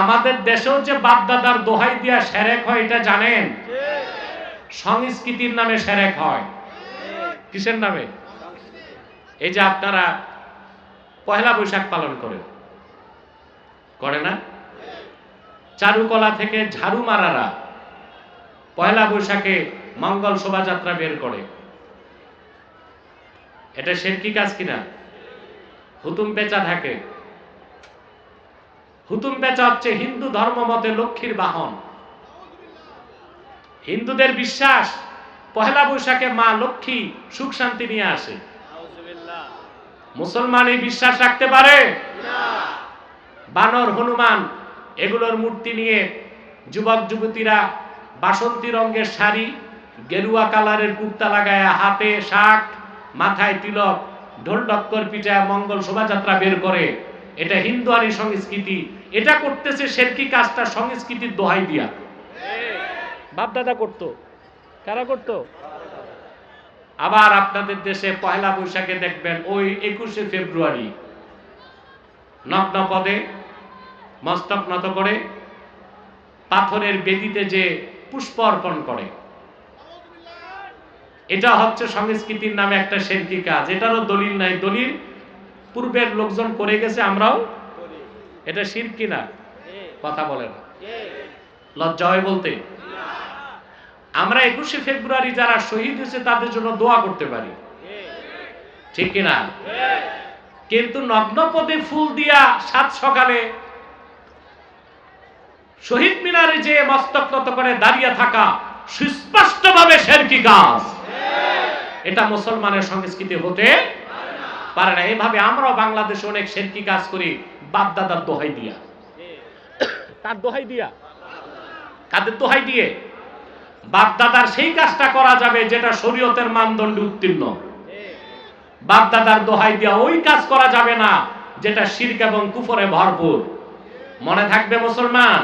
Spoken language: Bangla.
আমাদের দেশেও যে বাপদাদার দোহাই দিয়া সেরেক হয়, এটা জানেন? সংস্কৃতির নামে সেরেক হয়। কিসের নামে? এই যে আপনারা পয়লা বৈশাখ পালন করেন। করে না? চারুকলা থেকে ঝাড়ু মারারা পয়লা বৈশাখে মঙ্গল শোভাযাত্রা বের করে। এটা শেরকি কাজ কিনা? হুতুম পেঁচা থাকে। হুতুম পেঁচা হচ্ছে হিন্দু ধর্ম মতে লক্ষ্মীর বাহন। হিন্দুদের বিশ্বাস, পহেলা বৈশাখে মা লক্ষ্মী সুখ শান্তি নিয়ে আসে। মুসলমান এই বিশ্বাস রাখতে পারে? বানর, হনুমান, এগুলোর মূর্তি নিয়ে যুবক, যুবতীরা বাসন্তী রঙের শাড়ি, গেরুয়া কালারের কুর্তা লাগায় হাতে শাক মাথায় তিলক, ঢোল ডক্কর পিঠায় মঙ্গল শোভাযাত্রা বের করে। এটা হিন্দুয়ানি সংস্কৃতি। এটা করতেছে শেরকি কাজটা সংস্কৃতির দোহাই দিয়া। বাপ দাদা করতো। কারা করতো? আবার আপনাদের দেশে পয়লা বৈশাখে দেখবেন ওই একুশে ফেব্রুয়ারি। নগ্ন পদে মস্তক নত করে পাথরের বেদিতে যে পুষ্প অর্পণ করে। এটা হচ্ছে সংস্কৃতির নামে একটা শেরকি কাজ। এটারও দলিল নাই। দলিল পূর্বের লোকজন করে গেছে আমরাও? এটা শিরকি না কথা বলে না। লজ্জা হয় বলতে? আমরা একুশে ফেব্রুয়ারি যারা শহীদ হয়েছে তাদের জন্য দোয়া করতে পারি। ঠিক কিনা? কিন্তু নগ্ন পদে ফুল দিয়া সাত সকালে শহীদ মিনারে যে মস্তক নত করে দাঁড়িয়ে থাকা সুস্পষ্টভাবে শেরকি কাজ এটা মুসলমানের সংস্কৃতি হতে পারে না। এভাবে আমরাও বাংলাদেশে অনেক শেরকি কাজ করি বাপ দাদার দোহাই দিয়া। তার দোহাই দিয়া? কাদের দোহাই দিয়ে? বাপ দাদার সেই কাজটা করা যাবে যেটা শরীয়তের মানদণ্ডে উত্তীর্ণ। বাপ দাদার দোহাই দিয়া ওই কাজ করা যাবে না যেটা শিরক এবং কুফরে ভরপুর। মনে থাকবে মুসলমান?